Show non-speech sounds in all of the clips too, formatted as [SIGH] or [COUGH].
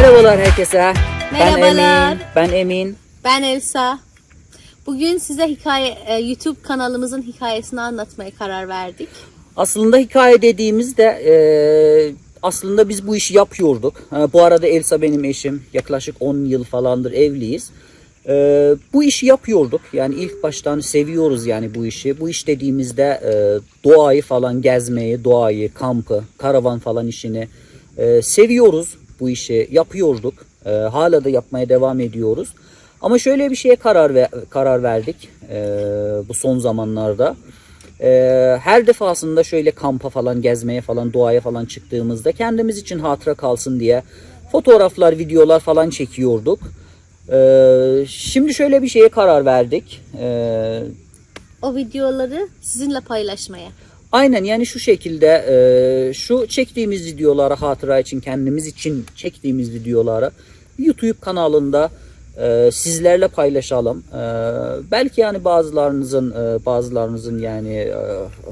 Merhabalar herkese. Ben Merhabalar. Emin. Ben Emin. Ben Elsa. Bugün size hikaye e, YouTube kanalımızın hikayesini anlatmaya karar verdik. Aslında hikaye dediğimizde e, aslında biz bu işi yapıyorduk. Ha, bu arada Elsa benim eşim. Yaklaşık 10 yıl falandır evliyiz. E, bu işi yapıyorduk. Yani ilk baştan seviyoruz yani bu işi. Bu iş dediğimizde e, doğayı falan gezmeyi, doğayı, kampı, karavan falan işini e, seviyoruz. Bu işi yapıyorduk. E, hala da yapmaya devam ediyoruz. Ama şöyle bir şeye karar ve karar verdik e, bu son zamanlarda. Ee, her defasında şöyle kampa falan gezmeye falan doğaya falan çıktığımızda kendimiz için hatıra kalsın diye fotoğraflar, videolar falan çekiyorduk. Ee, şimdi şöyle bir şeye karar verdik. Ee, O videoları sizinle paylaşmaya. Aynen yani şu şekilde e, şu çektiğimiz videoları hatıra için kendimiz için çektiğimiz videoları YouTube kanalında e, sizlerle paylaşalım. E, belki yani bazılarınızın e, bazılarınızın yani e,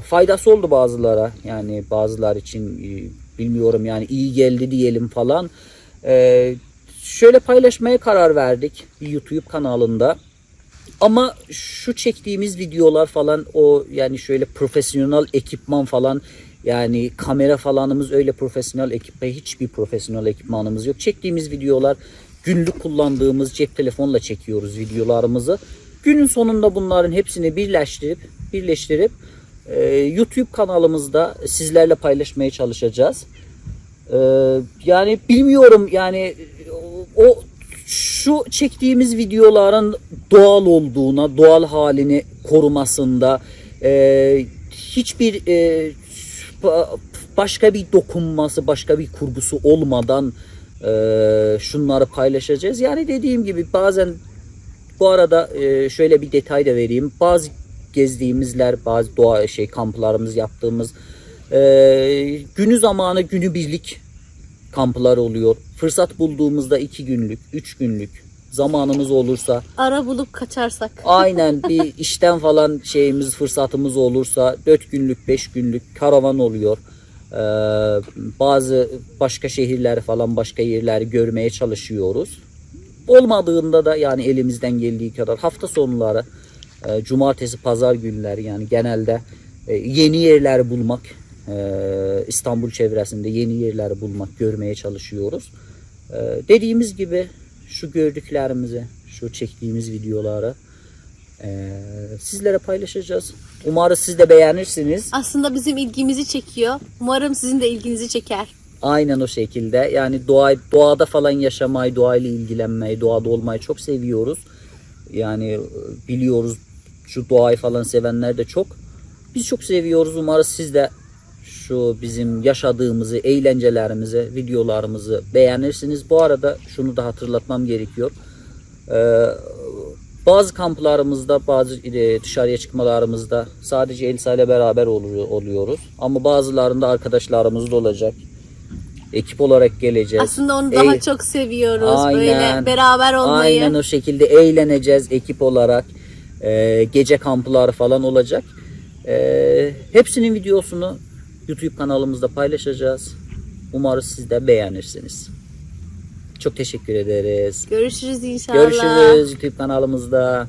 faydası oldu bazılara yani bazılar için e, bilmiyorum yani iyi geldi diyelim falan. E, şöyle paylaşmaya karar verdik YouTube kanalında. Ama şu çektiğimiz videolar falan o yani şöyle profesyonel ekipman falan yani kamera falanımız öyle profesyonel ekip hiçbir profesyonel ekipmanımız yok. Çektiğimiz videolar günlük kullandığımız cep telefonla çekiyoruz videolarımızı. Günün sonunda bunların hepsini birleştirip birleştirip e, YouTube kanalımızda sizlerle paylaşmaya çalışacağız. Ee, yani bilmiyorum yani o şu çektiğimiz videoların doğal olduğuna, doğal halini korumasında e, hiçbir e, ba- başka bir dokunması, başka bir kurgusu olmadan e, şunları paylaşacağız. Yani dediğim gibi bazen bu arada e, şöyle bir detay da vereyim. Bazı gezdiğimizler, bazı doğa şey kamplarımız yaptığımız e, günü zamanı günü birlik kamplar oluyor. Fırsat bulduğumuzda iki günlük, üç günlük zamanımız olursa Ara bulup kaçarsak. aynen [LAUGHS] bir işten falan şeyimiz fırsatımız olursa dört günlük, beş günlük karavan oluyor. Ee, bazı başka şehirler falan başka yerleri görmeye çalışıyoruz. Olmadığında da yani elimizden geldiği kadar hafta sonları e, cumartesi pazar günleri yani genelde e, yeni yerler bulmak İstanbul çevresinde yeni yerler bulmak görmeye çalışıyoruz. E, dediğimiz gibi şu gördüklerimizi şu çektiğimiz videoları e, sizlere paylaşacağız. Umarız siz de beğenirsiniz. Aslında bizim ilgimizi çekiyor. Umarım sizin de ilginizi çeker. Aynen o şekilde. Yani doğa, doğada falan yaşamayı, doğayla ilgilenmeyi, doğada olmayı çok seviyoruz. Yani e, biliyoruz şu doğayı falan sevenler de çok. Biz çok seviyoruz. Umarız siz de şu bizim yaşadığımızı, eğlencelerimizi, videolarımızı beğenirsiniz. Bu arada şunu da hatırlatmam gerekiyor. Ee, bazı kamplarımızda, bazı e, dışarıya çıkmalarımızda sadece Elsa ile beraber oluyor, oluyoruz. Ama bazılarında arkadaşlarımız da olacak. Ekip olarak geleceğiz. Aslında onu daha Eğ- çok seviyoruz. Aynen. Böyle beraber olmayı. Aynen o şekilde eğleneceğiz ekip olarak. Ee, gece kampları falan olacak. Ee, hepsinin videosunu YouTube kanalımızda paylaşacağız. Umarız siz de beğenirsiniz. Çok teşekkür ederiz. Görüşürüz inşallah. Görüşürüz YouTube kanalımızda.